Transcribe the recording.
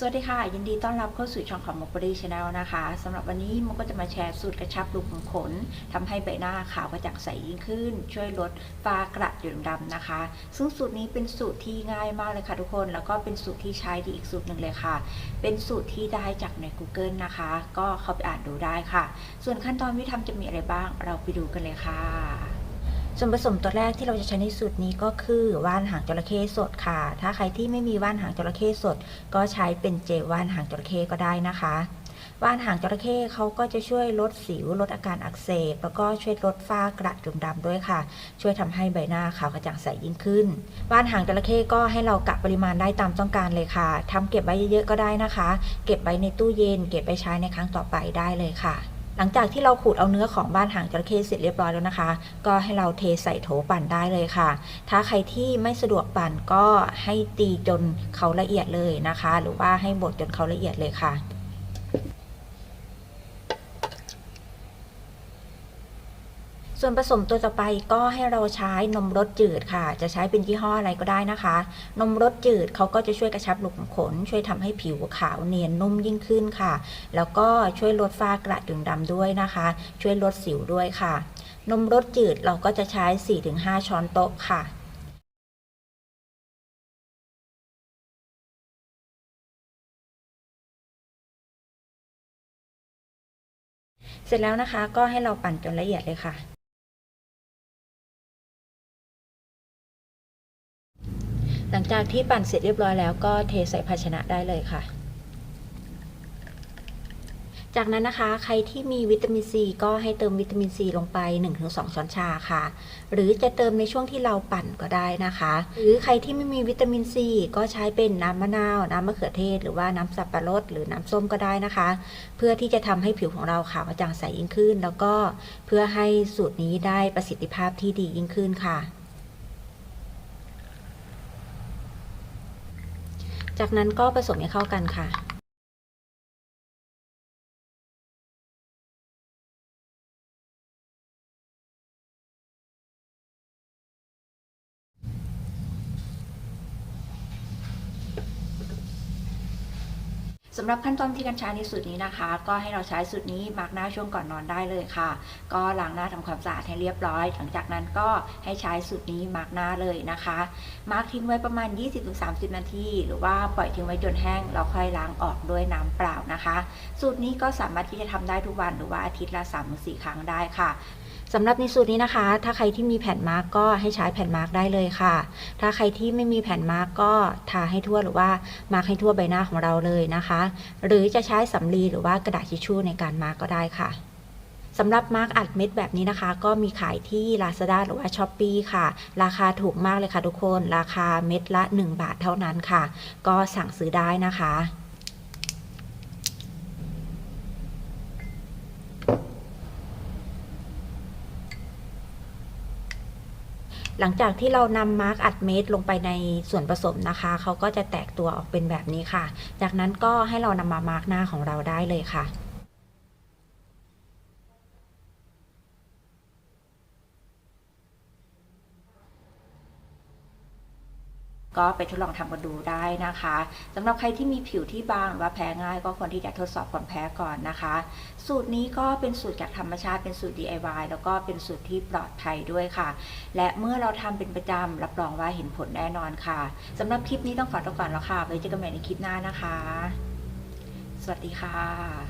สวัสดีค่ะ ยินดีต้อนรับเข้าสู่ช่องของ m o b i l y Channel นะคะสำหรับวันนี้มันก็จะมาแชร์สูตรกระชับรูขุมขนทำให้ใบหน้าขาวกระจ่างใสยิ่งขึ้น ช่วยลดฝ้ากระจุดดำนะคะ ซึ่งสูตรนี้เป็นสูตรที่ง่ายมากเลยค่ะทุกคน แล้วก็เป็นสูตรที่ใช้ดีอีกสูตรหนึ่งเลยค่ะ เป็นสูตรที่ได้จากใน Google นะคะ ก็เข้าไปอ่านดูได้ค่ะ ส่วนขั้นตอนวิธีทำจะมีอะไรบ้าง เราไปดูกันเลยค่ะ ส่วนผสมตัวแรกที่เราจะใช้ในสูตรนี้ก็คือว่านหางจระเข้สดค่ะ ถ้าใครที่ไม่มีว่านหางจระเข้สด ก็ใช้เป็นเจลว่านหางจระเข้ก็ได้นะคะว่านหางจระเข้เขาก็จะช่วยลดสิวลดอาการอักเสบ แล้วก็ช่วยลดฝ้ากระจุดดำด้วยค่ะ ช่วยทำให้ใบหน้าขาวกระจ่างใสยิ่งขึ้นว่านหางจระเข้ก็ให้เรากะปริมาณได้ตามต้องการเลยค่ะทำเก็บไว้เยอะๆก็ได้นะคะ เก็บไว้ในตู้เย็น เก็บไปใช้ในครั้งต่อไปได้เลยค่ะ หลังจากที่เราขูดเอาเนื้อของบ้านหางจระเข้เสร็จเรียบร้อยแล้วนะคะ ก็ให้เราเทใส่โถปั่นได้เลยค่ะ ถ้าใครที่ไม่สะดวกปั่นก็ให้ตีจนเขาละเอียดเลยนะคะ หรือว่าให้บดจนเขาละเอียดเลยค่ะ ส่วนผสมตัวต่อไปก็ให้เราใช้นมรสจืดค่ะ จะใช้เป็นยี่ห้ออะไรก็ได้นะคะ นมรสจืดเขาก็จะช่วยกระชับรูขุมขน ช่วยทำให้ผิวขาวเนียนนุ่มยิ่งขึ้นค่ะ แล้วก็ช่วยลดฝ้ากระจุดดำด้วยนะคะ ช่วยลดสิวด้วยค่ะ นมรสจืดเราก็จะใช้ 4-5 ช้อนโต๊ะค่ะเสร็จแล้วนะคะก็ให้เราปั่นจนละเอียดเลยค่ะ หลังจากที่ปั่นเสร็จเรียบร้อยแล้วก็เทใส่ภาชนะได้เลยค่ะ จากนั้นนะคะ ใครที่มีวิตามินซีก็ให้เติมวิตามินซีลงไป 1-2 ช้อนชาค่ะ หรือจะเติมในช่วงที่เราปั่นก็ได้นะคะ หรือใครที่ไม่มีวิตามินซีก็ใช้เป็นน้ำมะนาว น้ำมะเขือเทศ หรือว่าน้ำสับปะรดหรือน้ำส้มก็ได้นะคะ เพื่อที่จะทำให้ผิวของเราขาวกระจ่างใสยิ่งขึ้น แล้วก็เพื่อให้สูตรนี้ได้ประสิทธิภาพที่ดียิ่งขึ้นค่ะ จากนั้นก็ผสมให้เข้ากันค่ะ สำหรับขั้นตอนที่การใช้ในสูตรนี้นะคะ ก็ให้เราใช้สูตรนี้มาร์กหน้าช่วงก่อนนอนได้เลยค่ะ ก็ล้างหน้าทำความสะอาดให้เรียบร้อย หลังจากนั้นก็ให้ใช้สูตรนี้มาร์กหน้าเลยนะคะ มาร์กทิ้งไว้ประมาณ 20-30 นาที หรือว่าปล่อยทิ้งไว้จนแห้งแล้วค่อยล้างออกด้วยน้ำเปล่านะคะ สูตรนี้ก็สามารถที่จะทำได้ทุกวันหรือว่าอาทิตย์ละ3-4ครั้งได้ค่ะ สำหรับในสูตรนี้นะคะ ถ้าใครที่มีแผ่นมาร์กก็ให้ใช้แผ่นมาร์กได้เลยค่ะ ถ้าใครที่ไม่มีแผ่นมาร์กก็ทาให้ทั่วหรือว่ามาร์กให้ทั่วใบหน้าของเราเลยนะคะ หรือจะใช้สำลีหรือว่ากระดาษทิชชู่ในการมาร์กก็ได้ค่ะสำหรับมาร์กอัดเม็ดแบบนี้นะคะ ก็มีขายที่ Lazada หรือว่า s h อ p e e ค่ะ ราคาถูกมากเลยค่ะทุกคน ราคาเม็ดละ 1 บาทเท่านั้นค่ะ ก็สั่งซื้อได้นะคะ หลังจากที่เรานำมาร์กอัดเม็ดลงไปในส่วนผสมนะคะเขาก็จะแตกตัวออกเป็นแบบนี้ค่ะ จากนั้นก็ให้เรานำมามาร์กหน้าของเราได้เลยค่ะ ก็ไปทดลองทำกันดูได้นะคะสำหรับใครที่มีผิวที่บางหรือว่าแพ้ง่าย ก็ควรที่จะทดสอบความแพ้ก่อนนะคะ สูตรนี้ก็เป็นสูตรจากธรรมชาติเป็นสูตร DIY แล้วก็เป็นสูตรที่ปลอดภัยด้วยค่ะ และเมื่อเราทำเป็นประจำรับรองว่าเห็นผลแน่นอนค่ะสำหรับคลิปนี้ต้องขอตัวก่อนแล้วค่ะไว้เจอกันใหม่ในคลิปหน้านะคะ สวัสดีค่ะ